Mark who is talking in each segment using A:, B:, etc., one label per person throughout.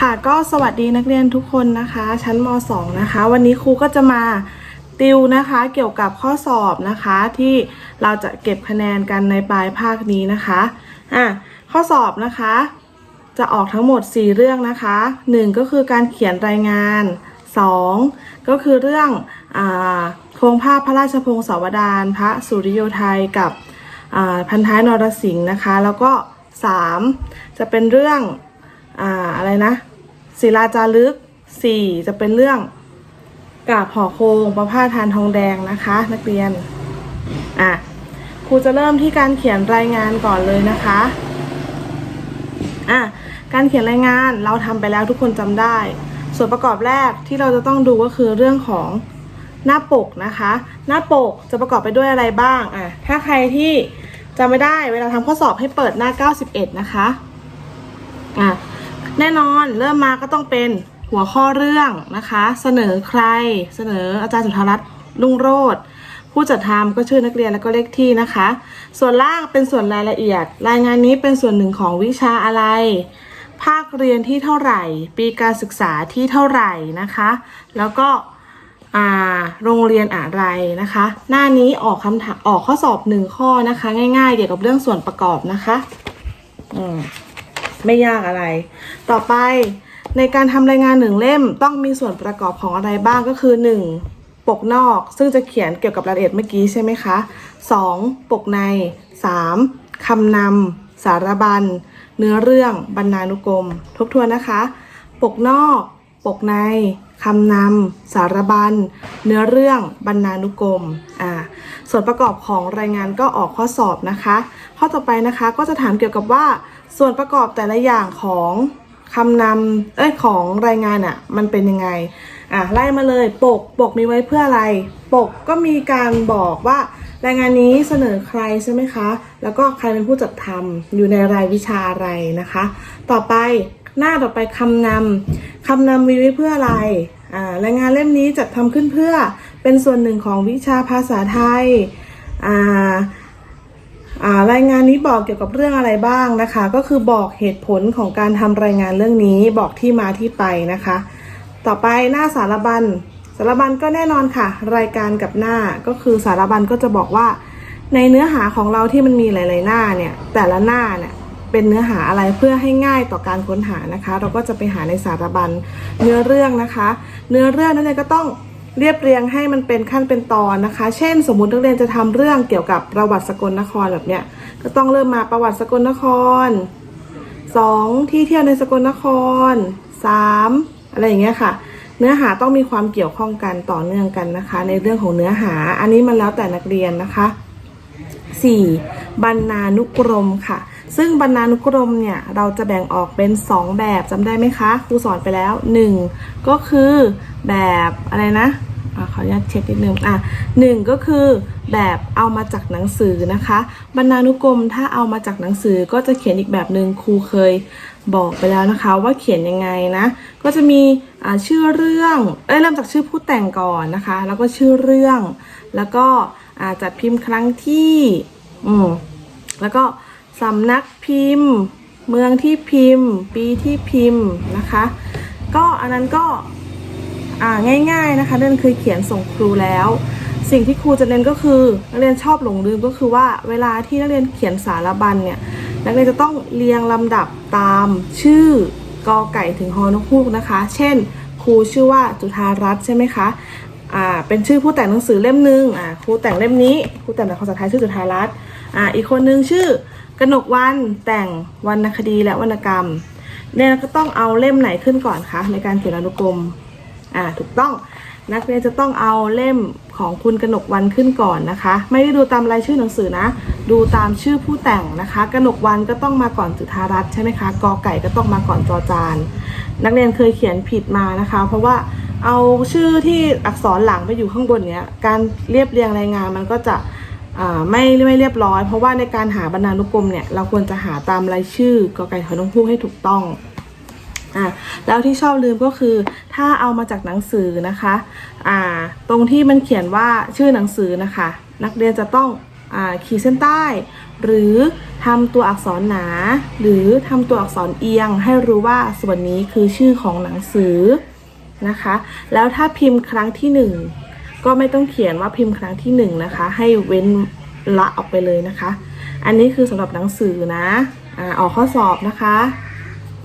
A: ค่ะก็สวัสดีนักเรียนทุกคนนะคะ ชั้นม .2 นะคะ วันนี้ครูก็จะมาติวนะคะเกี่ยวกับข้อสอบนะคะที่เราจะเก็บคะแนนกันในปลายภาคนี้นะคะอะข้อสอบนะคะ จะออกทั้งหมด 4 เรื่องนะคะ 1 ก็คือการเขียนรายงาน 2 ก็คือเรื่องอาโครงภาพพระราชพงศาวดารพระสุริโยไทยกับอ่าพันท้ายนรสิงห์นะคะ แล้วก็ 3 จะเป็นเรื่อง อ่าอะไรนะศิลาจารึก4จะเป็นเรื่องกาบห่อโคงประพาทานทองแดงนะคะ นักเรียนอะครูจะเริ่มที่การเขียนรายงานก่อนเลยนะคะอะการเขียนรายงานเราทำไปแล้วทุกคนจำได้ ส่วนประกอบแรกที่เราจะต้องดูก็คือเรื่องของหน้าปกนะคะ หน้าปกจะประกอบไปด้วยอะไรบ้างอะถ้าใครที่จำไม่ได้เวลาทำข้อสอบให้เปิดหน้า 91 นะคะอะ แน่นอนเริ่มมาก็ต้องเป็นหัวข้อเรื่องนะคะ เสนอใคร เสนออาจารย์สุธารัตน์ลุงโรธผู้จัดทำก็ชื่อนักเรียนแล้วก็เลขที่นะคะ ส่วนล่างเป็นส่วนรายละเอียด รายงานนี้เป็นส่วนหนึ่งของวิชาอะไร ภาคเรียนที่เท่าไหร่ ปีการศึกษาที่เท่าไหร่นะคะ แล้วก็โรงเรียนอะไรนะคะ หน้านี้ออกคำถามออกข้อสอบหนึ่งข้อนะคะ ง่ายๆ เกี่ยวกับเรื่องส่วนประกอบนะคะ อืม ไม่ยากอะไร ต่อไปในการทำรายงานหนึ่งเล่มต้องมีส่วนประกอบของอะไรบ้างก็คือ 1. ปกนอก ซึ่งจะเขียนเกี่ยวกับรายละเอียดเมื่อกี้ใช่ไหมคะ 2. ปกใน 3. คำนำสารบัญ เนื้อเรื่องบรรณานุกรม ทบทวนนะคะ ปกนอก ปกในคำนำสารบัญ เนื้อเรื่องบรรณานุกรมอ่าส่วนประกอบของรายงานก็ออกข้อสอบนะคะ ข้อต่อไปนะคะก็จะถามเกี่ยวกับว่า ส่วนประกอบแต่ละอย่างของคำนำเอ้ยของรายงานอะ่ะมันเป็นยังไงอะไล่มาเลยปกปกมีไว้เพื่ออะไร ปกก็มีการบอกว่ารายงานนี้เสนอใครใช่ไหมคะ แล้วก็ใครเป็นผู้จัดทำอยู่ในรายวิชาอะไรนะคะ ต่อไปหน้าต่อไปคำนำคำนำมีไว้เพื่ออะไรอ่ารายงานเล่มนี้จัดทำขึ้นเพื่อเป็นส่วนหนึ่งของวิชาภาษาไทยอ่าอ่า รายงานนี้บอกเกี่ยวกับเรื่องอะไรบ้างนะคะ ก็คือบอกเหตุผลของการทำรายงานเรื่องนี้บอกที่มาที่ไปนะคะ ต่อไปหน้าสารบัญสารบัญก็แน่นอนค่ะ รายการกับหน้าก็คือสารบัญก็จะบอกว่า ในเนื้อหาของเราที่มันมีหลาย ๆ หน้าเนี่ยแต่ละหน้าเนี่ยเป็นเนื้อหาอะไรเพื่อให้ง่ายต่อการค้นหานะคะ เราก็จะไปหาในสารบัญเนื้อเรื่องนะคะ เนื้อเรื่องนั้นเนี่ยก็ต้อง เรียบเรียงให้มันเป็นขั้นเป็นตอนนะคะ เช่น สมมุตินักเรียนจะทำเรื่องเกี่ยวกับประวัติสกลนครแบบเนี้ย ก็ต้องเริ่มมาประวัติสกลนคร 2 ที่เที่ยวในสกลนคร 3 อะไรอย่างเงี้ยค่ะ เนื้อหาต้องมีความเกี่ยวข้องกันต่อเนื่องกันนะคะ ในเรื่องของเนื้อหา อันนี้มันแล้วแต่นักเรียนนะคะ 4. บรรณานุกรมค่ะ ซึ่งบรรณานุกรมเนี่ยเราจะแบ่งออกเป็น 2 แบบจำได้ไหมคะครูสอนไปแล้ว 1 ก็คือแบบอะไรนะอขออนุญาตเช็คนิดนึงอะหนึ่งก็คือแบบเอามาจากหนังสือนะคะ บรรณานุกรมถ้าเอามาจากหนังสือก็จะเขียนอีกแบบหนึ่งครูเคยบอกไปแล้วนะคะ ว่าเขียนยังไงนะ ก็จะมีอ่าชื่อเรื่องเอ้ยเริ่มจากชื่อผู้แต่งก่อนนะคะ แล้วก็ชื่อเรื่อง แล้วก็จัดพิมพ์ครั้งที่อืมแล้วก็ สำนักพิมพ์ เมืองที่พิมพ์ ปีที่พิมพ์นะคะ ก็อันนั้นก็อ่าง่ายๆนะคะนักเรนเคยเขียนส่งครูแล้ว สิ่งที่ครูจะเน้นก็คือนักเรียนชอบหลงลืมก็คือว่าเวลาที่นักเรียนเขียนสารบัญเนี่ยนักเรียนจะต้องเรียงลำดับตามชื่อกอไก่ถึงฮอนกฮูกนะคะ เช่น ครูชื่อว่าจุธารัตน์ใช่ไหมคะอ่าเป็นชื่อผู้แต่งหนังสือเล่มหนึ่งอ่าครูแต่งเล่มนี้ครูแต่งแต่ภาษาไทยชื่อจุธารัตน์อ่าอีกคนนึงชื่อ กนกวันแต่งวรรณคดีและวรรณกรรมเนี่ยก็ต้องเอาเล่มไหนขึ้นก่อนคะในการเขียนอนุกรมอ่าถูกต้องนักเรียนจะต้องเอาเล่มของคุณกนกวันขึ้นก่อนนะคะ ไม่ได้ดูตามรายชื่อหนังสือนะ ดูตามชื่อผู้แต่งนะคะกนกวันก็ต้องมาก่อนจุธารัตน์ใช่ไหมคะกอไก่ก็ต้องมาก่อนจอจานนักเรียนเคยเขียนผิดมานะคะ เพราะว่าเอาชื่อที่อักษรหลังไปอยู่ข้างบนเนี้ยการเรียบเรียงรายงานมันก็จะ ไม่ไม่เรียบร้อย เพราะว่าในการหาบรรณานุกรมเนี่ยเราควรจะหาตามรายชื่อกอไก่ขอต้องพูดให้ถูกต้องอะแล้วที่ชอบลืมก็คือถ้าเอามาจากหนังสือนะคะอ่าตรงที่มันเขียนว่าชื่อหนังสือนะคะ นักเรียนจะต้องอ่าขีดเส้นใต้ หรือทำตัวอักษรหนา หรือทำตัวอักษรเอียง ให้รู้ว่าส่วนนี้คือชื่อของหนังสือนะคะ แล้วถ้าพิมพ์ครั้งที่หนึ่ง ก็ไม่ต้องเขียนว่าพิมพ์ครั้งที่หนึ่งนะคะ ให้เว้นละออกไปเลยนะคะ อันนี้คือสำหรับหนังสือนะอ่าออกข้อสอบนะคะ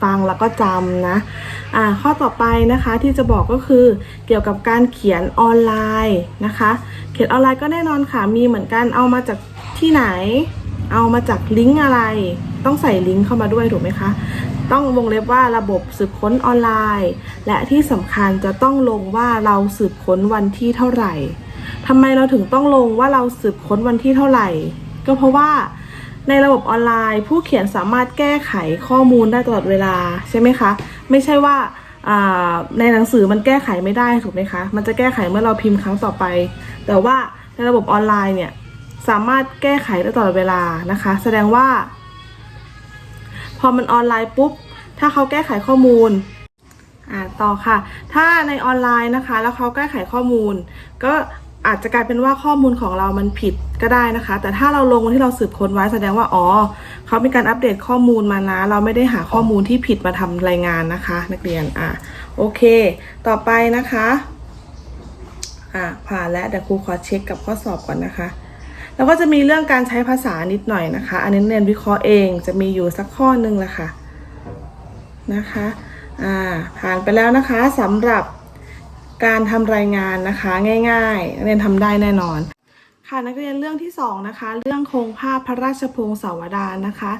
A: ฟังแล้วก็จำนะอ่าข้อต่อไปนะคะที่จะบอกก็คือเกี่ยวกับการเขียนออนไลน์นะคะ เขียนออนไลน์ก็แน่นอนค่ะ มีเหมือนกันเอามาจากที่ไหน เอามาจากลิงก์อะไร ต้องใส่ลิงก์เข้ามาด้วยถูกไหมคะ ต้องวงเล็บว่าระบบสืบค้นออนไลน์ และที่สำคัญจะต้องลงว่าเราสืบค้นวันที่เท่าไหร่ทำไมเราถึงต้องลงว่าเราสืบค้นวันที่เท่าไหร่ ก็เพราะว่าในระบบออนไลน์ ผู้เขียนสามารถแก้ไขข้อมูลได้ตลอดเวลาใช่ไหมคะ ไม่ใช่ว่าอ่าในหนังสือมันแก้ไขไม่ได้ถูกไหมคะ มันจะแก้ไขเมื่อเราพิมพ์ครั้งต่อไป แต่ว่าในระบบออนไลน์เนี่ยสามารถแก้ไขได้ตลอดเวลานะคะ แสดงว่า พอมันออนไลน์ปุ๊บ ถ้าเขาแก้ไขข้อมูลอ่าต่อค่ะ ถ้าในออนไลน์นะคะ แล้วเขาแก้ไขข้อมูล ก็อาจจะกลายเป็นว่าข้อมูลของเรามันผิดก็ได้นะคะ แต่ถ้าเราลงวันที่เราสืบค้นไว้แสดงว่าอ๋อเขามีการอัปเดตข้อมูลมานะ เราไม่ได้หาข้อมูลที่ผิดมาทำรายงานนะคะ นักเรียนอ่าโอเค ต่อไปนะคะอ่าผ่านแล้วเดี๋ยวครูขอเช็คกับข้อสอบก่อนนะคะ แล้วก็จะมีเรื่องการใช้ภาษานิดหน่อยนะคะ อันนี้เรียนวิเคราะห์เองจะมีอยู่สักข้อหนึ่งแหละค่ะนะคะอ่าผ่านไปแล้วนะคะสำหรับการทำรายงานนะคะง่ายๆเรียนทำได้แน่นอน ค่ะนักเรียนเรื่องที่สองนะคะเรื่องโครงภาพพระราชพงศาวดารนะคะ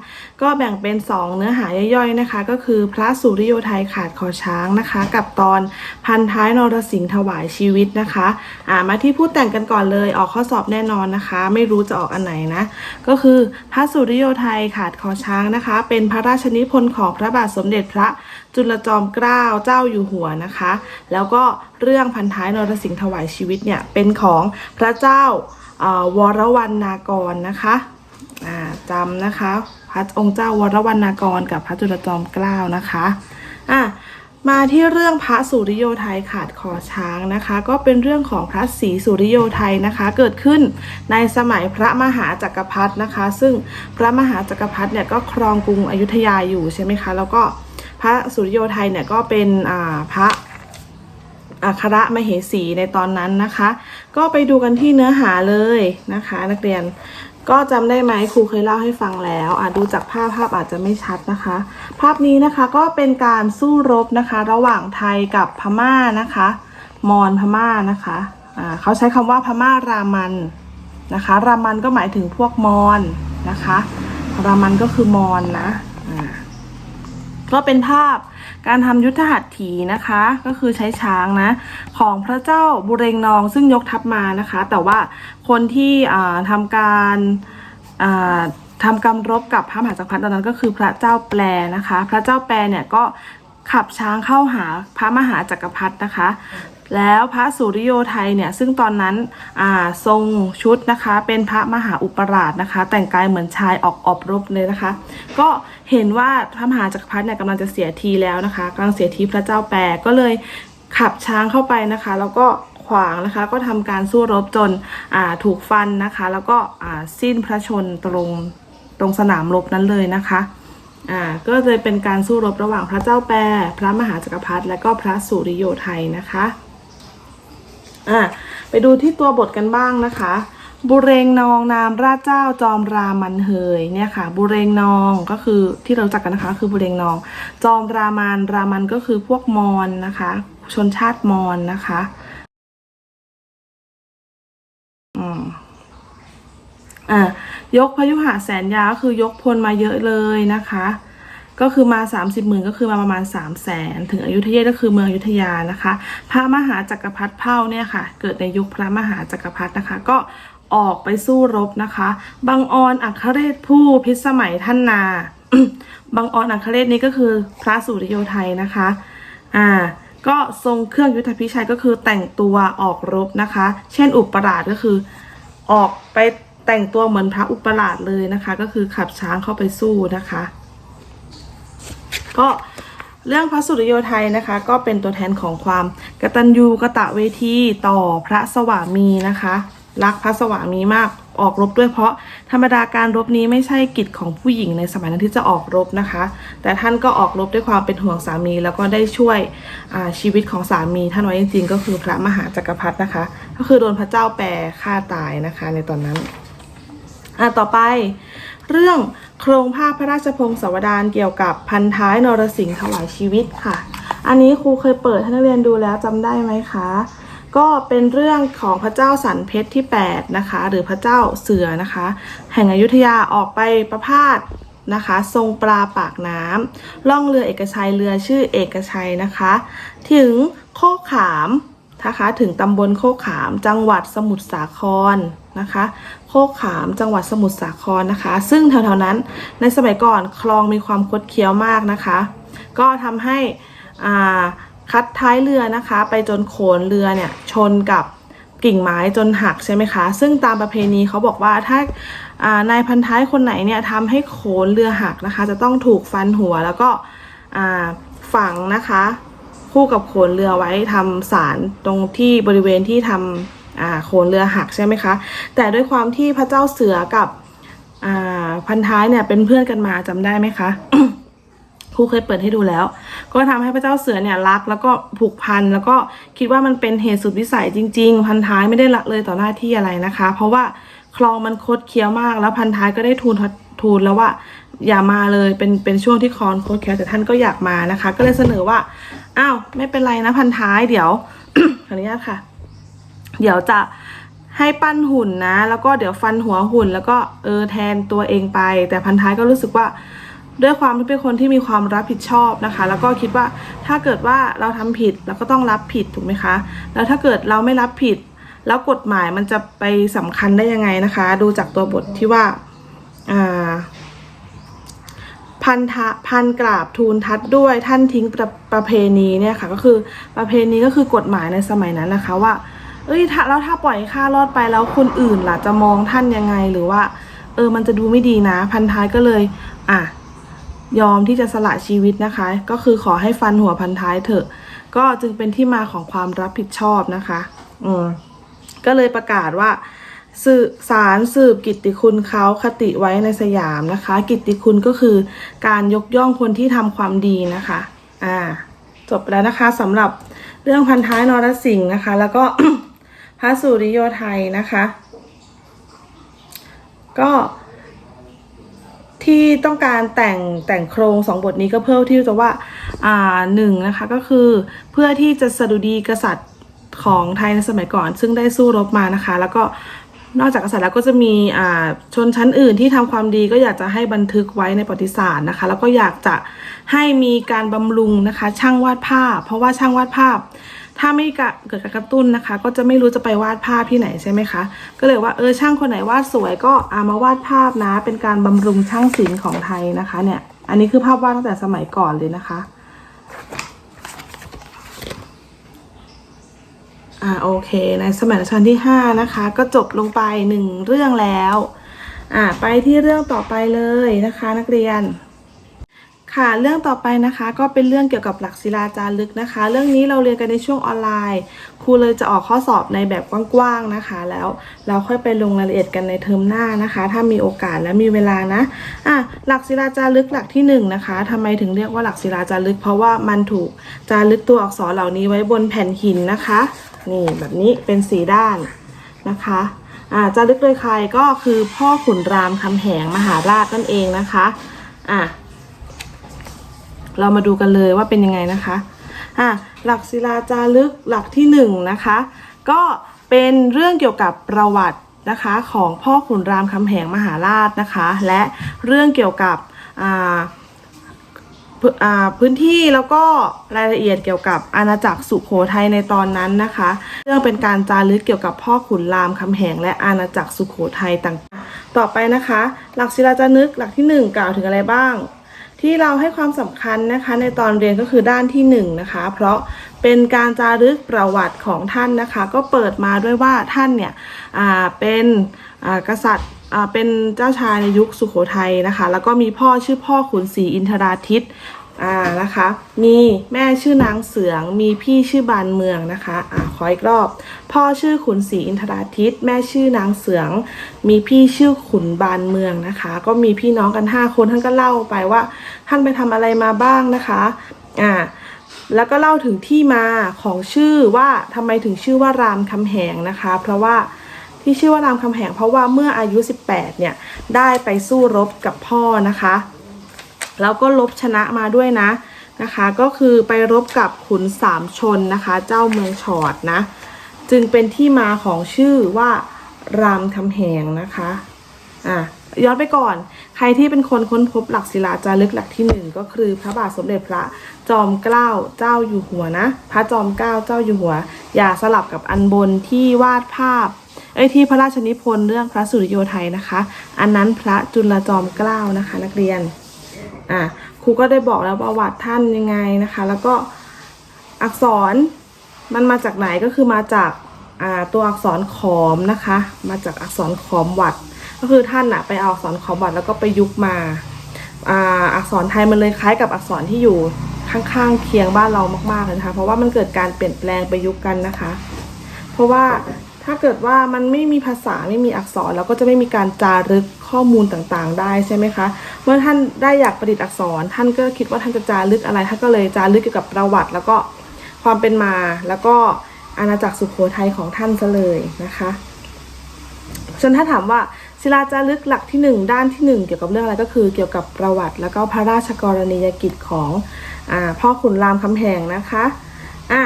A: ก็แบ่งเป็น 2 เนื้อหาย่อยๆนะคะ ก็คือพระสุริโยไทยขาดคอช้างนะคะ กับตอนพันท้ายนรสิงห์ถวายชีวิตนะคะอ่ามาที่ผู้แต่งกันก่อนเลยออกข้อสอบแน่นอนนะคะ ไม่รู้จะออกอันไหนนะก็คือพระสุริโยไทยขาดคอช้างนะคะ เป็นพระราชนิพนธ์ของพระบาทสมเด็จพระจุลจอมเกล้าเจ้าอยู่หัวนะคะ แล้วก็เรื่องพันท้ายนรสิงห์ถวายชีวิตเนี่ยเป็นของพระเจ้า วรวรรณากรนะคะจำนะคะพระองค์เจ้าวรวรรณากรกับพระจุลจอมเกล้านะคะอะมาที่เรื่องพระสุริโยไทยขาดคอช้างนะคะ ก็เป็นเรื่องของพระศรีสุริโยไทยนะคะ เกิดขึ้นในสมัยพระมหาจักรพรรดินะคะ ซึ่งพระมหาจักรพรรดิเนี่ยก็ครองกรุงอยุธยาอยู่ใช่ไหมคะ แล้วก็พระสุริโยไทยเนี่ยก็เป็นพระ อัครมเหสีในตอนนั้นนะคะ ก็ไปดูกันที่เนื้อหาเลยนะคะ นักเรียนก็จำได้ไหมครูเคยเล่าให้ฟังแล้วอะดูจากภาพภาพอาจจะไม่ชัดนะคะ ภาพนี้นะคะก็เป็นการสู้รบนะคะ ระหว่างไทยกับพม่านะคะ มอญพม่านะคะอ่าเขาใช้คำว่าพม่ารามันนะคะ รามันก็หมายถึงพวกมอญนะคะ รามันก็คือมอญนะอ่าก็เป็นภาพ การทำยุทธหัตถีนะคะ ก็คือใช้ช้างนะ ของพระเจ้าบุเรงนองซึ่งยกทัพมานะคะ แต่ว่าคนที่อ่าทำการอ่าทำกำรบกับพระมหาจักรพรรดิตอนนั้นก็คือพระเจ้าแปรนะคะ พระเจ้าแปรเนี่ยก็ขับช้างเข้าหาพระมหาจักรพรรดินะคะ แล้วพระสุริโยไทยเนี่ยซึ่งตอนนั้นทรงชุดนะคะเป็นพระมหาอุปราชนะคะ แต่งกายเหมือนชายออกออบรบเลยนะคะ ก็เห็นว่าพระมหาจักรพรรดิเนี่ยกำลังจะเสียทีแล้วนะคะกำลังเสียทีพระเจ้าแปรก็เลยขับช้างเข้าไปนะคะ แล้วก็ขวางนะคะก็ทำการสู้รบจนถูกฟันนะคะ แล้วก็สิ้นพระชนตรงตรงสนามรบนั้นเลยนะคะอ่าก็เลยเป็นการสู้รบระหว่างพระเจ้าแปรพระมหาจักรพรรดิและก็พระสุริโยไทยนะคะ อะไปดูที่ตัวบทกันบ้างนะคะ บุเรงนองนามราชเจ้าจอมรามันเฮยเนี่ยค่ะ บุเรงนองก็คือที่เราจักกันนะคะ คือบุเรงนอง จอมรามันรามันก็คือพวกมอญนะคะ ชนชาติมอญนะคะอืมอะยกพยุหะแสนยาวคือยกพลมาเยอะเลยนะคะ ก็คือมา 30หมื่นก็คือมาประมาณ 3 0 0แสนถึงอยุธยาก็คือเมืองอยุธยานะคะ พระมหาจักรพรรดิเผ่าเนี่ยค่ะ เกิดในยุคพระมหาจักรพรรดินะคะ ก็ออกไปสู้รบนะคะบังออนอัครเรศผู้พิสมัยท่านนาบังออนอัครเรศนี้ก็คือพระสุริโยไทยนะคะ อ่า ก็ทรงเครื่องยุทธพิชัยก็คือแต่งตัวออกรบนะคะ เช่นอุปราชก็คือออกไปแต่งตัวเหมือนพระอุปราชเลยนะคะ ก็คือขับช้างเข้าไปสู้นะคะ ก็เรื่องพระสุริโยไทยนะคะ ก็เป็นตัวแทนของความกตัญญูกะตะเวทีต่อพระสวามีนะคะ รักพระสวามีมากออกรบด้วยเพราะธรรมดาการรบนี้ไม่ใช่กิจของผู้หญิงในสมัยนั้นที่จะออกรบนะคะ แต่ท่านก็ออกรบด้วยความเป็นห่วงสามี แล้วก็ได้ช่วยชีวิตของสามีท่านไว้จริงๆก็คือพระมหาจักรพรรดินะคะ ก็คือโดนพระเจ้าแปรฆ่าตายนะคะในตอนนั้นอะต่อไป เรื่องโครงภาพพระราชพงศาวดารเกี่ยวกับพันท้ายนรสิงห์ถวายชีวิตค่ะ อันนี้ครูเคยเปิดให้นักเรียนดูแล้วจำได้ไหมคะ ก็เป็นเรื่องของพระเจ้าสันเพชรที่ 8 นะคะ หรือพระเจ้าเสือนะคะ แห่งอยุธยาออกไปประพาสนะคะ ทรงปลาปากน้ำล่องเรือเอกชัยเรือชื่อเอกชัยนะคะ ถึงโคกขามนะคะถึงตำบลโคกขามจังหวัดสมุทรสาคร นะคะโคกขามจังหวัดสมุทรสาครนะคะ ซึ่งแถวๆนั้นในสมัยก่อนคลองมีความคดเคี้ยวมากนะคะ ก็ทำให้คัดท้ายเรือนะคะ ไปจนโขนเรือเนี่ยชนกับกิ่งไม้จนหักใช่ไหมคะ ซึ่งตามประเพณีเขาบอกว่าถ้าานายพันท้ายคนไหนเนี่ยทำให้โขนเรือหักนะคะ จะต้องถูกฟันหัวแล้วก็ฝังนะคะ คู่กับโขนเรือไว้ทำสารตรงที่บริเวณที่ทำ อ่าโขนเรือหักใช่ไหมคะ แต่ด้วยความที่พระเจ้าเสือกับอ่าพันท้ายเนี่ยเป็นเพื่อนกันมาจำได้ไหมคะครูเคยเปิดให้ดูแล้ว ก็ทำให้พระเจ้าเสือเนี่ยรักแล้วก็ผูกพันแล้วก็คิดว่ามันเป็นเหตุสุดวิสัยจริง ๆ พันท้ายไม่ได้ละเลยต่อหน้าที่อะไรนะคะ เพราะว่าคลองมันคดเคี้ยวมาก แล้วพันท้ายก็ได้ทูลทูลแล้วว่าอย่ามาเลยเป็นเป็นช่วงที่คลองคดเคี้ยวแต่ท่านก็อยากมานะคะ ก็เลยเสนอว่าอ้าวไม่เป็นไรนะพันท้ายเดี๋ยวขออนุญาตค่ะ เดี๋ยวจะให้ปั้นหุ่นนะ แล้วก็เดี๋ยวฟันหัวหุ่น แล้วก็เออแทนตัวเองไป แต่พันท้ายก็รู้สึกว่าด้วยความที่เป็นคนที่มีความรับผิดชอบนะคะ แล้วก็คิดว่าถ้าเกิดว่าเราทำผิดเราก็ต้องรับผิดถูกไหมคะ แล้วถ้าเกิดเราไม่รับผิด แล้วกฎหมายมันจะไปสำคัญได้ยังไงนะคะ ดูจากตัวบทที่ว่าอ่าพันธะพันกราบทูลทัดด้วยท่านทิ้งประประเพณีเนี่ยค่ะก็คือประเพณีก็คือกฎหมายในสมัยนั้นนะคะว่า เอ้ยถ้าแล้วถ้าปล่อยข้ารอดไปแล้วคนอื่นล่ะจะมองท่านยังไงหรือว่า เออมันจะดูไม่ดีนะ พันท้ายก็เลย อะยอมที่จะสละชีวิตนะคะ ก็คือขอให้ฟันหัวพันท้ายเถอะ ก็จึงเป็นที่มาของความรับผิดชอบนะคะ อืมก็เลยประกาศว่าสืบสารสืบกิตติคุณเขาคติไว้ในสยามนะคะ กิตติคุณก็คือการยกย่องคนที่ทำความดีนะคะ อ่า จบแล้วนะคะสำหรับเรื่องพันท้ายนรสิงห์นะคะ แล้วก็ พระสุริโยไทยนะคะ ก็ที่ต้องการแต่งแต่งโครงสองบทนี้ก็เพื่อที่จะว่าอ่าหนึ่งนะคะก็คือเพื่อที่จะสดุดีกษัตริย์ของไทยในสมัยก่อน ซึ่งได้สู้รบมานะคะ แล้วก็นอกจากกษัตริย์แล้วก็จะมีอ่าชนชั้นอื่นที่ทำความดีก็อยากจะให้บันทึกไว้ในประวัติศาสตร์นะคะ แล้วก็อยากจะให้มีการบำรุงนะคะ ช่างวาดภาพ เพราะว่าช่างวาดภาพ ถ้าไม่เกิดการกระตุ้นนะคะ ก็จะไม่รู้จะไปวาดภาพที่ไหนใช่ไหมคะ ก็เลยว่าเออช่างคนไหนวาดสวยก็เอามาวาดภาพนะ เป็นการบำรุงช่างศิลป์ของไทยนะคะเนี่ยอันนี้คือภาพวาดตั้งแต่สมัยก่อนเลยนะคะอ่าโอเคในสมัยรัชกาลที่ 5 นะคะ ก็จบลงไปหนึ่งเรื่องแล้วอ่าไปที่เรื่องต่อไปเลยนะคะ นักเรียน ค่ะเรื่องต่อไปนะคะก็เป็นเรื่องเกี่ยวกับหลักศิลาจารึกนะคะ เรื่องนี้เราเรียนกันในช่วงออนไลน์ ครูเลยจะออกข้อสอบในแบบกว้างๆนะคะ แล้วเราค่อยไปลงรายละเอียดกันในเทอมหน้านะคะ ถ้ามีโอกาสและมีเวลานะอะหลักศิลาจารึกหลักที่หนึ่งนะคะทำไมถึงเรียกว่าหลักศิลาจารึก เพราะว่ามันถูกจารึกตัวอักษรเหล่านี้ไว้บนแผ่นหินนะคะนี่แบบนี้เป็นสีด้านนะคะอ่าจารึกโดยใครก็คือพ่อขุนรามคำแหงมหาราชนั่นเองนะคะอะ เรามาดูกันเลยว่าเป็นยังไงนะคะอะหลักศิลาจารึกหลักที่หนึ่งนะคะ ก็เป็นเรื่องเกี่ยวกับประวัตินะคะของพ่อขุนรามคำแหงมหาราชนะคะ และเรื่องเกี่ยวกับอ่าพื้นอ่าพื้นที่แล้วก็รายละเอียดเกี่ยวกับอาณาจักรสุโขทัยในตอนนั้นนะคะ เรื่องเป็นการจารึกเกี่ยวกับพ่อขุนรามคำแหงและอาณาจักรสุโขทัยต่างๆ ต่อไปนะคะ หลักศิลาจารึกหลักที่หนึ่งกล่าวถึงอะไรบ้าง ที่เราให้ความสำคัญนะคะในตอนเรียนก็คือด้านที่1นงนะคะ เพราะเป็นการจารึกประวัติของท่านนะคะ ก็เปิดมาด้วยว่าท่านเนี่ยเป็นกษัตริย์เป็นเจ้าชายในยุคสุโขทัยนะคะ แล้วก็มีพ่อชื่อพ่อขุนศรีอินทราทิต อ่านะคะ มีแม่ชื่อนางเสืองมีพี่ชื่อบานเมืองนะคะอ่าขออีกรอบ พ่อชื่อขุนศรีอินทราทิตแม่ชื่อนางเสือง มีพี่ชื่อขุนบานเมืองนะคะ ก็มีพี่น้องกันห้าคนท่านก็เล่าไปว่าท่านไปทำอะไรมาบ้างนะคะอ่าแล้วก็เล่าถึงที่มาของชื่อว่าทำไมถึงชื่อว่ารามคำแหงนะคะ เพราะว่าที่ชื่อว่ารามคำแหงเพราะว่าเมื่ออายุ 18 เนี่ย ได้ไปสู้รบกับพ่อนะคะ แล้วก็ลบชนะมาด้วยนะนะคะ ก็คือไปรบกับขุนสามชนนะคะ เจ้าเมืองฉอดนะ จึงเป็นที่มาของชื่อว่ารามคำแหงนะคะอะย้อนไปก่อน ใครที่เป็นคนค้นพบหลักศิลาจารึกหลักที่หนึ่งก็คือพระบาทสมเด็จพระจอมเกล้าเจ้าอยู่หัวนะ พระจอมเกล้าเจ้าอยู่หัว อย่าสลับกับอันบนที่วาดภาพเอ้ที่พระราชนิพนธ์เรื่องพระสุริโยไทยนะคะ อันนั้นพระจุลจอมเกล้านะคะ นักเรียน อะครูก็ได้บอกแล้วประวัติท่านยังไงนะคะ แล้วก็อักษรมันมาจากไหนก็คือมาจากอ่าตัวอักษรขอมนะคะ มาจากอักษรขอมวัด ก็คือท่านอะไปเอาอักษรขอมวัดแล้วก็ไปยุกมาอ่าอักษรไทยมันเลยคล้ายกับอักษรที่อยู่ข้างๆเคียงบ้านเรามากๆเลยนะคะ เพราะว่ามันเกิดการเปลี่ยนแปลงไปยุกกันนะคะ เพราะว่า ถ้าเกิดว่ามันไม่มีภาษาไม่มีอักษรเราก็จะไม่มีการจารึกข้อมูลต่างๆ ได้ใช่ไหมคะ เมื่อท่านได้อยากประดิษฐ์อักษร ท่านก็คิดว่าท่านจะจารึกอะไรท่านก็เลยจารึกเกี่ยวกับประวัติ แล้วก็ความเป็นมาแล้วก็อาณาจักรสุโขทัยของท่านซะเลยนะคะส่วนถ้าถามว่าศิลาจารึกหลักที่หนึ่งด้านที่หนึ่งเกี่ยวกับเรื่องอะไรก็คือเกี่ยวกับประวัติ แล้วก็พระราชกรณียกิจของอพ่อขุนรามคำแหงนะคะอะ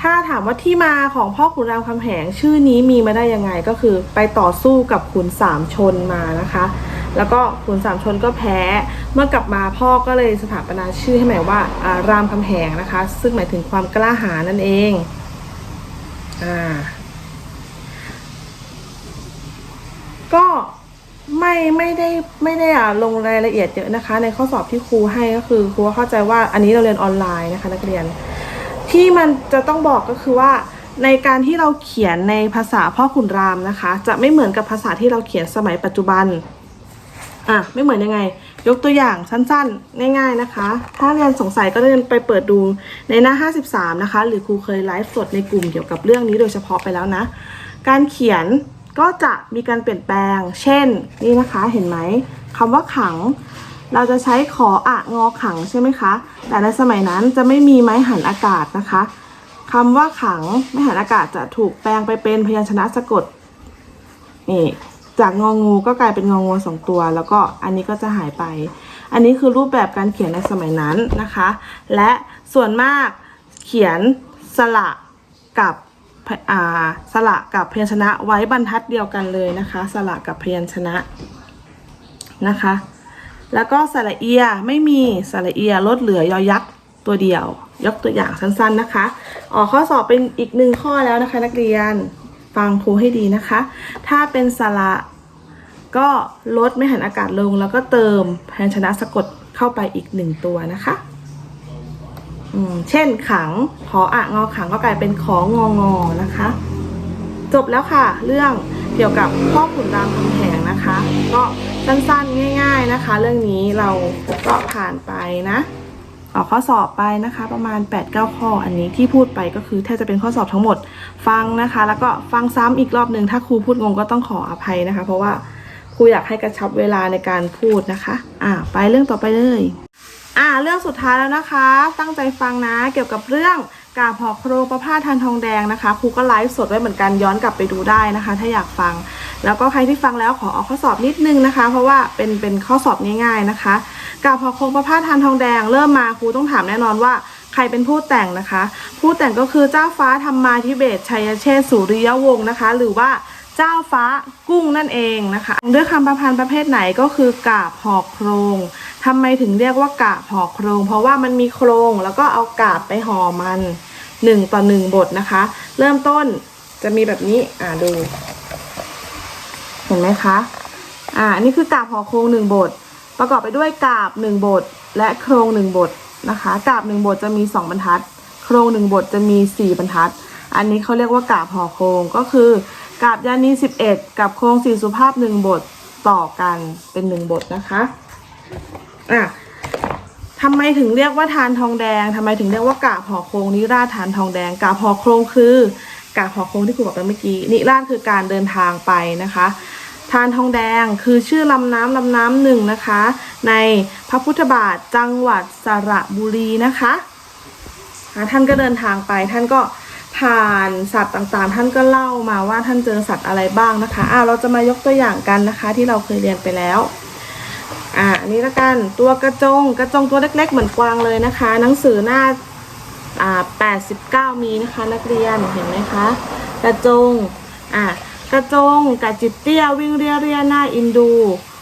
A: ถ้าถามว่าที่มาของพ่อขุนรามคำแหงชื่อนี้มีมาได้ยังไงก็คือไปต่อสู้กับขุนสามชนมานะคะ แล้วก็ขุนสามชนก็แพ้เมื่อกลับมาพ่อก็เลยสถาปนาชื่อให้หมายว่าอ่ารามคำแหงนะคะ ซึ่งหมายถึงความกล้าหาญนั่นเองอ่าก็ไม่ไม่ได้ไม่ได้อ่าลงรายละเอียดเยอะนะคะ ในข้อสอบที่ครูให้ก็คือครูเข้าใจว่าอันนี้เราเรียนออนไลน์นะคะ นักเรียน ที่มันจะต้องบอกก็คือว่า ในการที่เราเขียนในภาษาพ่อขุนรามนะคะ จะไม่เหมือนกับภาษาที่เราเขียนสมัยปัจจุบันอะไม่เหมือนยังไง ยกตัวอย่างสั้นๆ ง่าย ๆนะคะ ถ้าเรียนสงสัยก็เรียนไปเปิดดูในหน้า 53 นะคะ หรือครูเคยไลฟ์สดในกลุ่มเกี่ยวกับเรื่องนี้โดยเฉพาะไปแล้วนะ การเขียนก็จะมีการเปลี่ยนแปลง เช่น นี่นะคะเห็นไหมคำว่าขัง เราจะใช้ขออะงอขังใช่ไหมคะ แต่ในสมัยนั้นจะไม่มีไม้หันอากาศนะคะคำว่าขังไม้หันอากาศจะถูกแปลงไปเป็นพยัญชนะสะกดนี่จากงองูก็กลายเป็นงองูสองตัว แล้วก็อันนี้ก็จะหายไป อันนี้คือรูปแบบการเขียนในสมัยนั้นนะคะ และส่วนมากเขียนสระกับสระกับพยัญชนะไว้บรรทัดเดียวกันเลยนะคะ สระกับพยัญชนะนะคะ แล้วก็สระเอียไม่มีสระเอียลดเหลือยอยักษ์ตัวเดียว ยกตัวอย่างสั้นๆนะคะออกข้อสอบเป็นอีกหนึ่งข้อแล้วนะคะ นักเรียนฟังครูให้ดีนะคะ ถ้าเป็นสระก็ลดไม่หันอากาศลง แล้วก็เติมพยัญชนะสะกดเข้าไปอีกหนึ่งตัวนะคะเช่นขังขออะงอขังก็กลายเป็นของงองอนะคะ จบแล้วค่ะ เรื่องเกี่ยวกับพ่อขุนรามคำแหง นะคะ ก็สั้นๆง่าย ๆนะคะ เรื่องนี้เราก็ผ่านไปนะออกข้อสอบไปนะคะ ประมาณ 8-9 ข้ออันนี้ที่พูดไปก็คือแทบจะเป็นข้อสอบทั้งหมดฟังนะคะ แล้วก็ฟังซ้ำอีกรอบหนึ่งถ้าครูพูดงงก็ต้องขออภัยนะคะ เพราะว่าครูอยากให้กระชับเวลาในการพูดนะคะ อ่าไปเรื่องต่อไปเลย อ่า เรื่องสุดท้ายแล้วนะคะ ตั้งใจฟังนะเกี่ยวกับเรื่อง กาบหอโครงประพาทานทองแดงนะคะครูก็ไลฟ์สดไว้เหมือนกันย้อนกลับไปดูได้นะคะ ถ้าอยากฟัง แล้วก็ใครที่ฟังแล้วขอออกข้อสอบนิดนึงนะคะ เพราะว่าเป็นเป็นข้อสอบง่ายๆนะคะกาบหอโครงประพาทานทองแดง เริ่มมาครูต้องถามแน่นอนว่าใครเป็นผู้แต่งนะคะ ผู้แต่งก็คือเจ้าฟ้าธรรมาธิเบศชัยเชษสุริยวงศ์นะคะ หรือว่าเจ้าฟ้ากุ้งนั่นเองนะคะ ด้วยคำประพันธ์ประเภทไหนก็คือกาบหอกโครงทำไมถึงเรียกว่ากาบหอกโครง เพราะว่ามันมีโครงแล้วก็เอากาบไปห่อมัน หนึ่งต่อหนึ่งบทนะคะ เริ่มต้นจะมีแบบนี้อ่าดู เห็นไหมคะอ่านนี้คือกาบหอโครงหนึ่งบท ประกอบไปด้วยกาบหนึ่งบท และโครงหนึ่งบทนะคะกาบหนึ่งบทจะมีสองบรรทัด โครงหนึ่งบทจะมีสี่บรรทัด อันนี้เขาเรียกว่ากาบหอโครงก็คือกาบยานีสิบเอ็ดกับโครงสี่สุภาพหนึ่งบทต่อกันเป็นหนึ่งบทนะคะอะ ทำไมถึงเรียกว่าทานทองแดงทำไมถึงเรียกว่ากาบห่อโครงนิราศทานทองแดง กาบห่อโครงคือกาบห่อโครงที่ครูบอกไปเมื่อกี้นิราศคือการเดินทางไปนะคะทานทองแดงคือชื่อลำน้ำลำน้ำหนึ่งนะคะ ในพระพุทธบาทจังหวัดสระบุรีนะคะท่านก็เดินทางไปท่านก็ผ่านสัตว์ต่างๆ ท่านก็เล่ามาว่าท่านเจอสัตว์อะไรบ้างนะคะอ้าวเราจะมายกตัวอย่างกันนะคะ ที่เราเคยเรียนไปแล้ว อ่าอันนี้ละกันตัวกระจงกระจงตัวเล็ก ๆ เหมือนกวางเลยนะคะ หนังสือหน้าอ่า89 มีนะคะ นักเรียนเห็นไหมคะ กระจงอ่ากระจงกับจิตเตี้ยวิ่งเรียเรียหน้าอินดู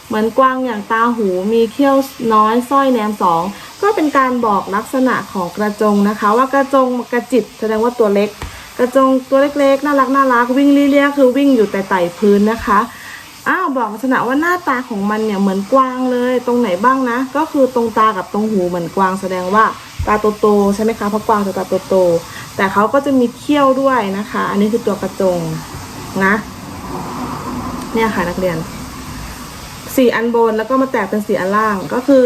A: เหมือนกวางอย่างตาหูมีเขี้ยวน้อยสร้อยแหนมสองก็เป็นการบอกลักษณะของกระจงนะคะ ว่ากระจงกระจิตแสดงว่าตัวเล็ก กระจงตัวเล็กๆ น่ารักน่ารักวิ่งเรียๆคือวิ่งอยู่แต่ไต่พื้นนะคะ อ้าวบอกลักษณะว่าหน้าตาของมันเนี่ยเหมือนกวางเลย ตรงไหนบ้างนะ ก็คือตรงตากับตรงหูเหมือนกวางแสดงว่าตาโตๆใช่ไหมคะเพราะกวางจะตาโตๆแต่เขาก็จะมีเขี้ยวด้วยนะคะ อันนี้คือตัวกระจงนะ เนี่ยค่ะนักเรียนสี่อันบนแล้วก็มาแตกเป็นสี่อันล่างก็คือ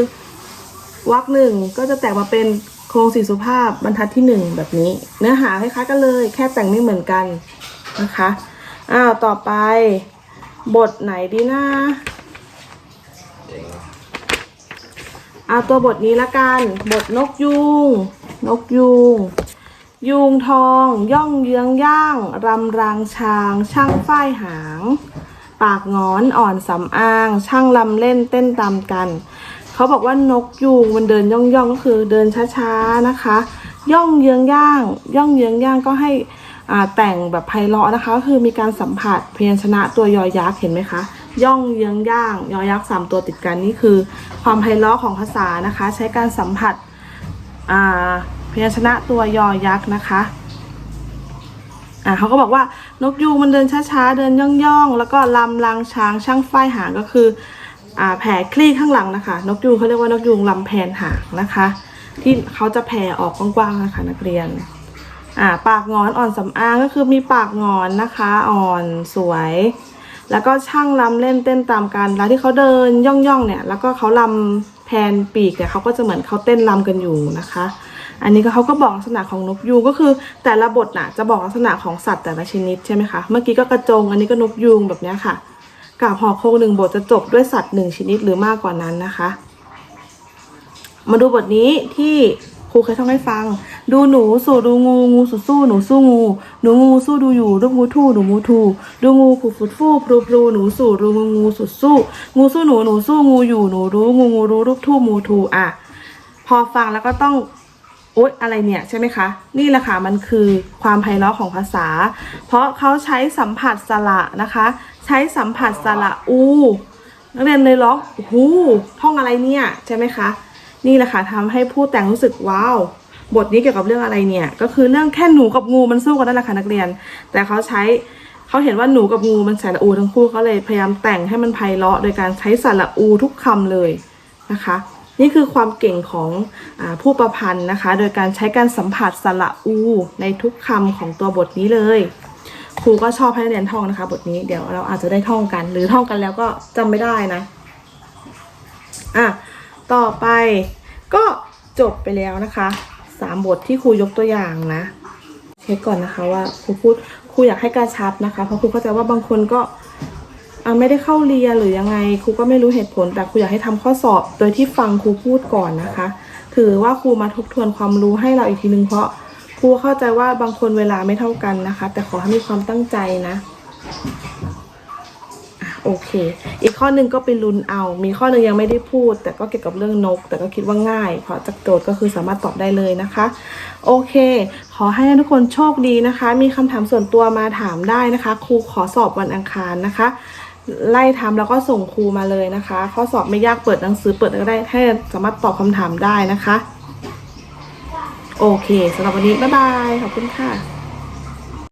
A: วรรคหนึ่งก็จะแตกมาเป็นโครงสี่สุภาพบรรทัดที่หนึ่งแบบนี้ เนื้อหาคล้ายๆกันเลย แค่แต่งไม่เหมือนกันนะคะอ้าวต่อไป บทไหนดีนะเอาตัวบทนี้ละกัน บทนกยูง นกยูง ยูงทอง ย่องเยื้องย่าง รำรางช้างช่างฝ้ายหาง ปากงอนอ่อนสำอาง ช่างลำเล่นเต้นตามกัน เขาบอกว่านกยูงมันเดินย่องย่องๆก็คือเดินช้าๆนะคะ ย่องเยื้องย่าง ย่องเยื้องย่างก็ให้อ่า แต่งแบบไพเราะนะคะก็คือมีการสัมผัสพยัญชนะตัวยอยักษ์เห็นไหมคะย่องเยื้องย่างยอยักษ์สามตัวติดกันนี่คือ ความไพเราะของภาษานะคะ ใช้การสัมผัสอ่าพยัญชนะตัวยอยักษ์นะคะอ่าเขาก็บอกว่านกยูงมันเดินช้าๆ เดินย่องๆ แล้วก็ลำลางช้างช่างฝ้ายหางก็คืออ่าแผ่คลี่ข้างหลังนะคะ นกยูงเขาเรียกว่านกยูงลำแผนหางนะคะ ที่เขาจะแผ่ออกกว้างๆนะคะนักเรียน อ่าปากงอนอ่อนสำอางก็คือมีปากงอนนะคะอ่อนสวย แล้วก็ช่างลำเล่นเต้นตามกันแล้วที่เขาเดินย่องๆเนี่ยแล้วก็เขาลำแผนปีกเนี่ยเขาก็จะเหมือนเขาเต้นลำกันอยู่นะคะ อันนี้ก็เขาก็บอกลักษณะของนกยูงก็คือแต่ละบทน่ะจะบอกลักษณะของสัตว์แต่ละชนิดใช่ไหมคะเมื่อกี้ก็กระจงอันนี้ก็นกยูงแบบนี้ค่ะกาบหอโคงหนึ่งบทจะจบด้วยสัตว์หนึ่งชนิดหรือมากกว่านั้นนะคะ มาดูบทนี้ที่ ครูเคยท่องให้ฟัง ดูหนูสู่ดูงูงูสู่สู้หนูสู้งู หนูงูสู้ดูอยู่รูปงูทู่หนูมูทู่ดูงูผูฟุดฟู่พลูพลูหนูสู่ดูงูงูสุดสู้ งูสู้หนูหนูสู้งูอยู่หนูรู้งูงูรู้รูปทู่มูทู่อะพอฟังแล้วก็ต้องโอ๊ยอะไรเนี่ยใช่ไหมคะ นี่แหละค่ะมันคือความไพเราะของภาษา เพราะเขาใช้สัมผัสสระนะคะ ใช้สัมผัสสระอูนักเรียนเลยร้องหูท่องอะไรเนี่ยใช่ไหมคะ นี่แหละค่ะทำให้ผู้แต่งรู้สึกว้าวบทนี้เกี่ยวกับเรื่องอะไรเนี่ย ก็คือเรื่องแค่หนูกับงูมันสู้กันนั่นแหละค่ะนักเรียน แต่เขาใช้เขาเห็นว่าหนูกับงูมันใส่ละอูทั้งคู่เขาเลยพยายามแต่งให้มันไพเราะโดยการใช้สระอูทุกคำเลยนะคะ นี่คือความเก่งของอผู้ประพันธ์นะคะ โดยการใช้การสัมผัสสระอูในทุกคำของตัวบทนี้เลยครูก็ชอบให้นักเรียนท่องนะคะ บทนี้เดี๋ยวเราอาจจะได้ท่องกัน หรือท่องกันแล้วก็จำไม่ได้นะอะ ต่อไปก็จบไปแล้วนะคะสามบทที่ครูยกตัวอย่างนะเช็คก่อนนะคะว่าครูพูดครูอยากให้กระชับนะคะ เพราะครูเข้าใจว่าบางคนก็ไม่ได้เข้าเรียนหรือยังไงครูก็ไม่รู้เหตุผล แต่ครูอยากให้ทำข้อสอบโดยที่ฟังครูพูดก่อนนะคะ ถือว่าครูมาทบทวนความรู้ให้เราอีกทีนึงเพราะครูเข้าใจว่าบางคนเวลาไม่เท่ากันนะคะ แต่ขอให้มีความตั้งใจนะ โอเค อีกข้อหนึ่งก็ไปลุ้นเอา มีข้อหนึ่งยังไม่ได้พูด แต่ก็เกี่ยวกับเรื่องนก แต่ก็คิดว่าง่าย เพราะจากโจทย์ก็คือสามารถตอบได้เลยนะคะ โอเค ขอให้ทุกคนโชคดีนะคะ มีคำถามส่วนตัวมาถามได้นะคะ ครูขอสอบวันอังคารนะคะ ไล่ทำแล้วก็ส่งครูมาเลยนะคะ ข้อสอบไม่ยากเปิดหนังสือเปิดก็ได้ ให้สามารถตอบคำถามได้นะคะ โอเคสำหรับวันนี้บ๊ายบาย ขอบคุณค่ะ